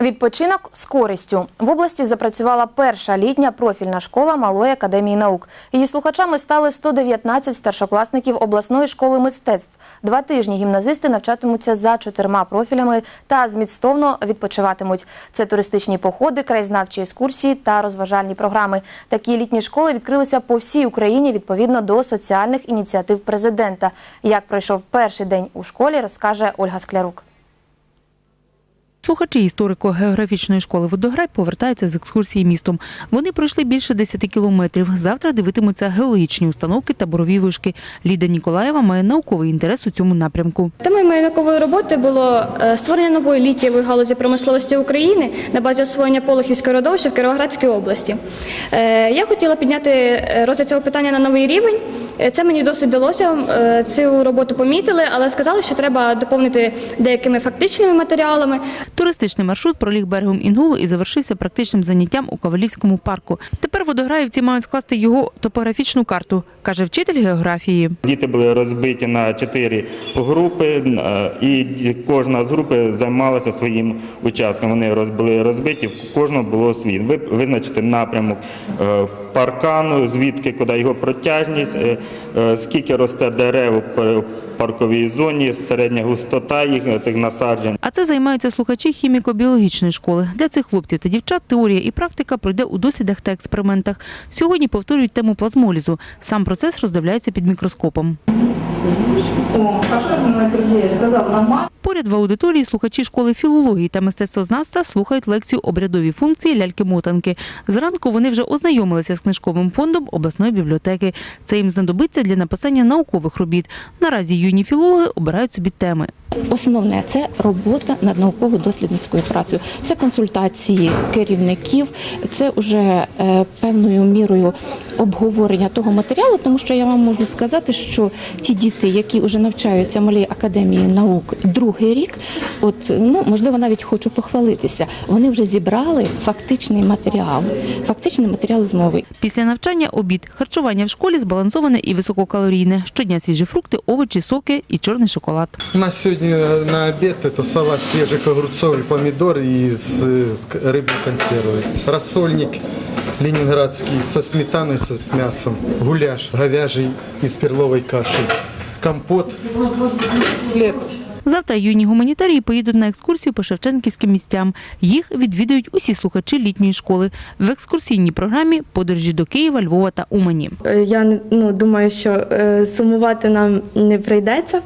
Відпочинок з користю в області запрацювала перша літня профільна школа Малої академії наук. Її слухачами стали 119 старшокласників обласної школи мистецтв. Два тижні гімназисти навчатимуться за чотирма профілями та змістовно відпочиватимуть. Це туристичні походи, краєзнавчі екскурсії та розважальні програми. Такі літні школи відкрилися по всій Україні відповідно до соціальних ініціатив президента. Як пройшов перший день у школі, розкаже Ольга Склярук. Слухачі історико-географічної школи Водограй повертаються з екскурсії містом. Вони пройшли більше 10 кілометрів. Завтра дивитимуться геологічні установки та борові вишки. Ліда Ніколаєва має науковий інтерес у цьому напрямку. Темою моєї наукової роботи було е, створення нової літієвої галузі промисловості України на базі освоєння Болохівського родовища в Кіровоградській області. Е, Я хотіла підняти е, розгляд цього питання на новий рівень. Е, Це мені досить вдалося. Е, Цю роботу помітили, але сказали, що треба доповнити деякими фактичними матеріалами. Туристичний маршрут проліг берегом Інгулу і завершився практичним заняттям у Кавалівському парку. Тепер водограївці мають скласти його топографічну карту, каже вчитель географії. Діти були розбиті на чотири групи, е, і кожна з групи займалася своїм участком. Вони були розбиті, в кожного було свій. Ви- Визначити напрямок паркану, звідки куди його протяжність, скільки росте дерев у парковій зоні, середня густота їх е, цих насаджень. А це займаються слухачі хіміко-біологічної школи. Для цих хлопців та дівчат теорія і практика пройде у дослідах та експериментах. Сьогодні повторюють тему плазмолізу. Сам процес роздивляється під мікроскопом. О. Поряд в аудиторії слухачі школи філології та мистецтвознавства слухають лекцію обрядові функції ляльки-мотанки. Зранку вони вже ознайомилися з книжковим фондом обласної бібліотеки. Це їм знадобиться для написання наукових робіт. Наразі юні філологи обирають собі теми. Основне це робота над науково-дослідницькою працею, це консультації керівників, це вже е, певною мірою обговорення того матеріалу, тому що я вам можу сказати, що ті діти, які вже навчаються в малій академії наук другий рік, от ну можливо навіть хочу похвалитися. Вони вже зібрали фактичний матеріал, фактичний матеріал з мови. Після навчання обід. Харчування в школі збалансоване і висококалорійне. Щодня свіжі фрукти, овочі, соки і чорний шоколад. У нас сегодня на обед это салат свежих огурцов и помидор из рыбной консервы. Рассольник ленинградский со сметаной, со мясом. Гуляш говяжий из перловой каши. Компот. Хлеб. Завтра юні гуманітарії поїдуть на екскурсію по шевченківським місцям. Їх відвідують усі слухачі літньої школи. В екскурсійній програмі подорожі до Києва, Львова та Умані. Е, Я ну, думаю, що е, сумувати нам не прийдеться.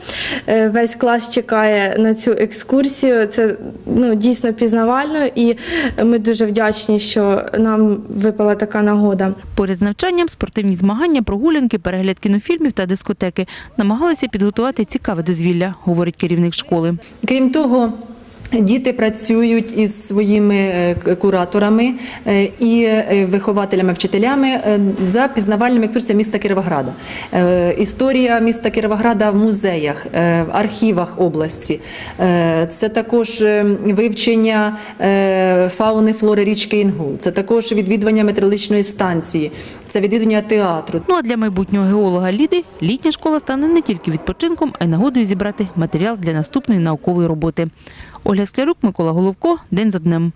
Е, Весь клас чекає на цю екскурсію. Це ну, дійсно пізнавально, і ми дуже вдячні, що нам випала така нагода. Поряд з навчанням спортивні змагання, прогулянки, перегляд кінофільмів та дискотеки намагалися підготувати цікаве дозвілля, говорить керівник школи. Крім того, Діти працюють із своїми е, кураторами е, і е, вихователями, вчителями за пізнавальними екскурсіями міста Кіровограда. Історія міста Кіровограда в музеях, в архівах області. Це також вивчення фауни флори річки Інгул. Це також відвідування метеорологічної станції, це відвідування театру. Ну а для майбутнього геолога Ліди літня школа стане не тільки відпочинком, а й нагодою зібрати матеріал для наступної наукової роботи. Ольга Склярук, Микола Головко. День за днем.